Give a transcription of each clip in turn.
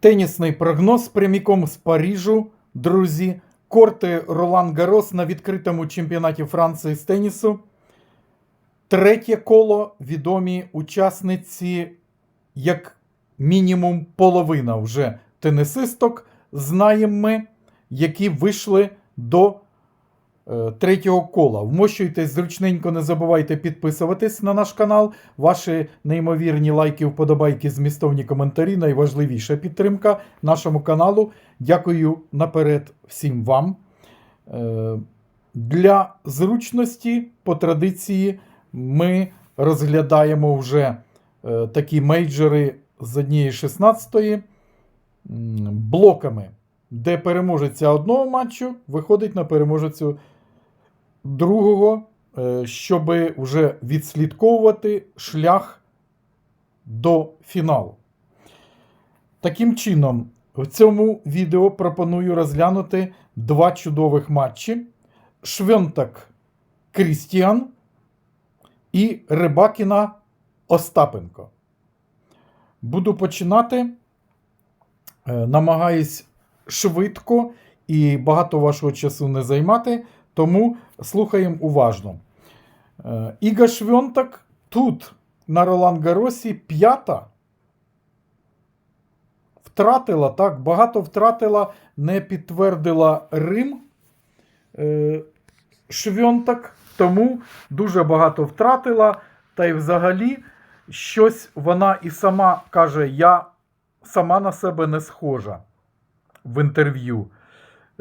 Тенісний прогноз пряміком з Парижу, друзі. Корти Ролан Гарос на відкритому чемпіонаті Франції з тенісу. Третє коло відомі учасниці, як мінімум половина вже тенісисток, знаємо ми, які вийшли до третього кола. Вмощуйтесь зручненько, не забувайте підписуватись на наш канал. Ваші неймовірні лайки, вподобайки, змістовні коментарі найважливіша підтримка нашому каналу. Дякую наперед всім вам. Е, Для зручності, по традиції, ми розглядаємо вже е, такі мейджори з однієї 16 блоками, де переможеця одного матчу виходить на переможецю другого, е, щоб вже відслідковувати шлях до фіналу. Таким чином, в цьому відео пропоную розглянути два чудових матчі: Швентак Крістіан і Рибакіна Остапенко. Буду починати. Е, Намагаюсь швидко і багато вашого часу не займати, тому слухаємо уважно. Е, Іга Швьонтак тут на Ролан Гаросі п'ята. Втратила, так, багато втратила, не підтвердила Рим е, Швьонтак, тому дуже багато втратила. Та й взагалі щось вона і сама каже: я сама на себе не схожа в інтерв'ю.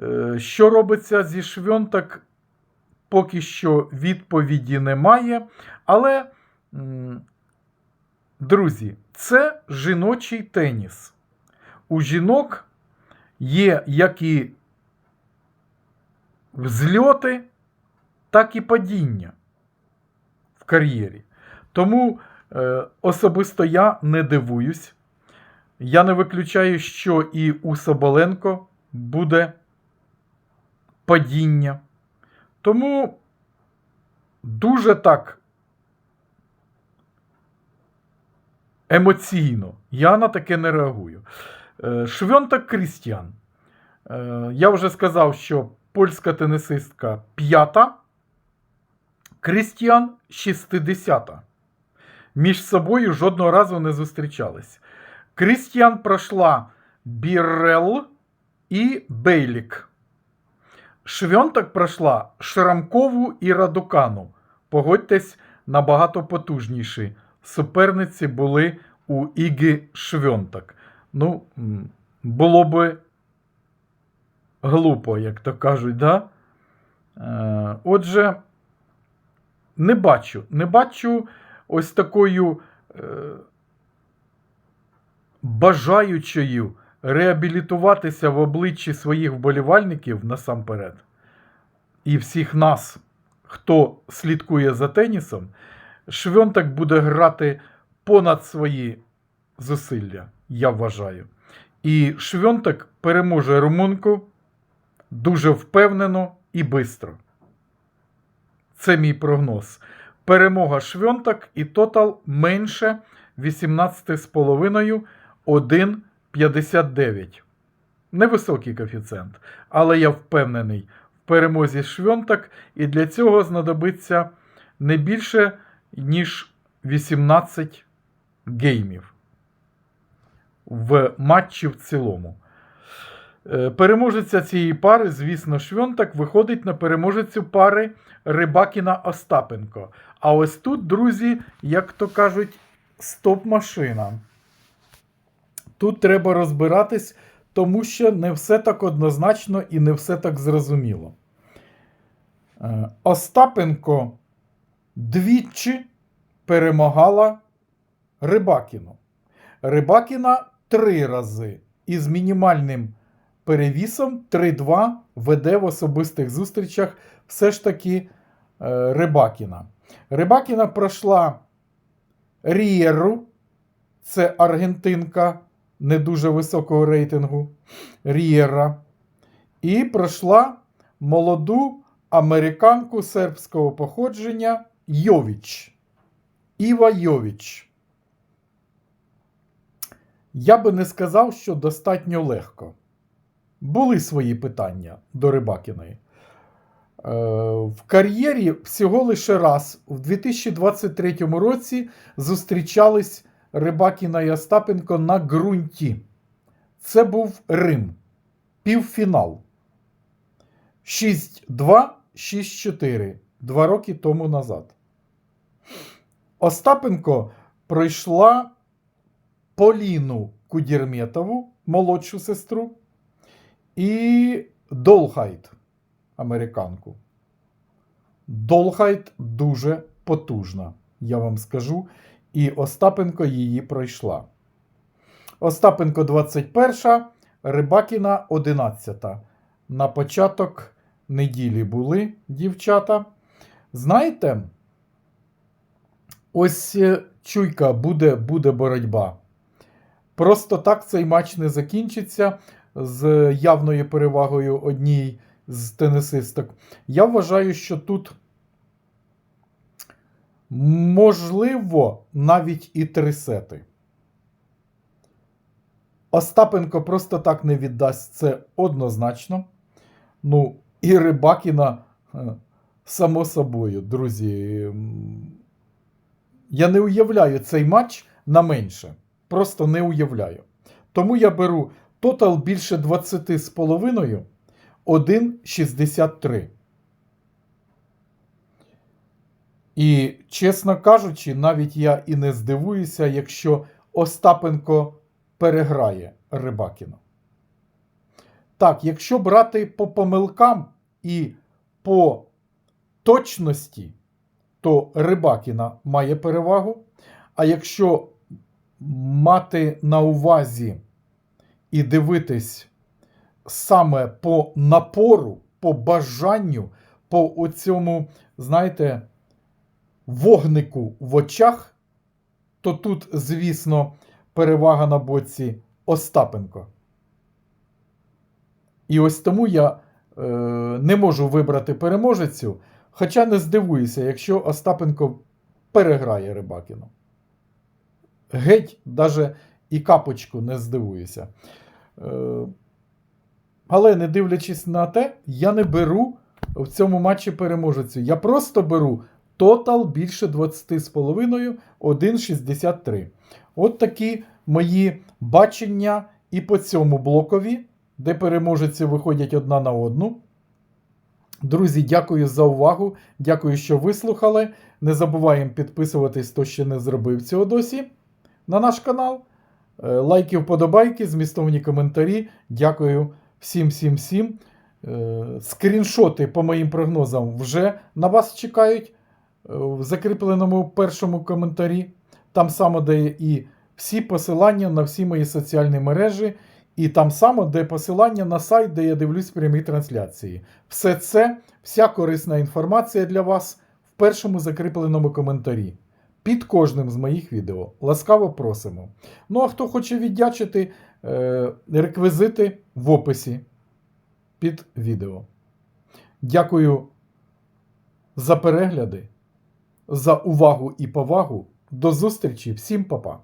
Е, Що робиться зі Швьонтак, поки що відповіді немає. Але, друзі, це жіночий теніс. У жінок є як і взльоти, так і падіння в кар'єрі. Тому е, особисто я не дивуюсь. Я не виключаю, що і у Соболенко буде падіння. Тому дуже так емоційно я на таке не реагую. Е, Швьонтак Крістіан. Е, Я вже сказав, що польська тенісистка п'ята, Крістіан 60. Між собою жодного разу не зустрічались. Крістіан пройшла Бірел і Бейлік. Швьонтак пройшла Шрамкову і Радукану. Погодьтесь, набагато потужніші. Суперниці були у Іги Швьонтак. Ну, було би глупо, як то кажуть, да? Е, Отже, не бачу, не бачу ось такою е, бажаючою реабілітуватися в обличчі своїх вболівальників насамперед, і всіх нас, хто слідкує за тенісом, Швьонтак буде грати понад свої зусилля, я вважаю. І Швьонтак переможе румунку дуже впевнено і швидко. Це мій прогноз. Перемога Швьонтак і тотал менше 18,5 1,59. Невисокий коефіцієнт. Але я впевнений в перемозі Швьонтак, і для цього знадобиться не більше, ніж 18 геймів в матчі в цілому. Е, Переможеця цієї пари, звісно, Швьонтак виходить на переможецю пари Рибакіна Остапенко. А ось тут, друзі, як то кажуть, стоп-машина. Тут треба розбиратись, тому що не все так однозначно і не все так зрозуміло. Е, Остапенко двічі перемагала Рибакіну. Рибакіна три рази із мінімальним перевісом 3-2 веде в особистих зустрічах все ж таки е, Рибакіна. Рибакіна пройшла Рієру, це аргентинка не дуже високого рейтингу Рієра. І пройшла молоду американку сербського походження Йовіч. Іва Йовіч. Я би не сказав, що достатньо легко. Були свої питання до Рибакіної. Е, В кар'єрі всього лише раз у 2023 році зустрічались Рибакіна і Остапенко на ґрунті. Це був Рим. Півфінал. 6-2, 6-4. Два роки тому назад. Остапенко пройшла Поліну Кудірметову, молодшу сестру, і Долхайт, американку. Долхайт дуже потужна, я вам скажу. І Остапенко її пройшла. Остапенко 21, Рибакіна 11. На початок неділі були дівчата. Знаєте, ось е, чуйка, буде, буде боротьба. Просто так цей матч не закінчиться з явною перевагою одній з тенісисток. Я вважаю, що тут можливо навіть і три сети. Остапенко просто так не віддасть це однозначно. Ну, і Рибакіна, е, само собою, друзі. Я не уявляю цей матч на менше. Просто не уявляю. Тому я беру тотал більше 20 з половиною 1,63. І, чесно кажучи, навіть я і не здивуюся, якщо Остапенко переграє Рибакіна. Так, якщо брати по помилкам і по точності, то Рибакіна має перевагу. А якщо мати на увазі і дивитись саме по напору, по бажанню, по оцьому, знаєте, вогнику в очах, то тут, звісно, перевага на боці Остапенко. І ось тому я е, не можу вибрати переможецю, хоча не здивуюся, якщо Остапенко переграє Рибакіну. Геть, даже і капочку не здивуюся. Е, але не дивлячись на те, я не беру в цьому матчі переможецю. Я просто беру тотал більше 20,5, 1,63. От такі мої бачення і по цьому блокові, де переможеці виходять одна на одну. Друзі, дякую за увагу. Дякую, що вислухали. Не забуваємо підписуватись, хто ще не зробив цього досі на наш канал. Е, Лайки, вподобайки, змістовні коментарі. Дякую всім, всім, всім. Е, Скріншоти по моїм прогнозам вже на вас чекають в закріпленому першому коментарі. Там само, де і всі посилання на всі мої соціальні мережі, і там само, де посилання на сайт, де я дивлюсь прямі трансляції. Все це, вся корисна інформація для вас в першому закріпленому коментарі. Під кожним з моїх відео. Ласкаво просимо. Ну, а хто хоче віддячити, е, реквізити в описі під відео. Дякую за перегляди, за увагу і повагу. До зустрічі, всім па-па!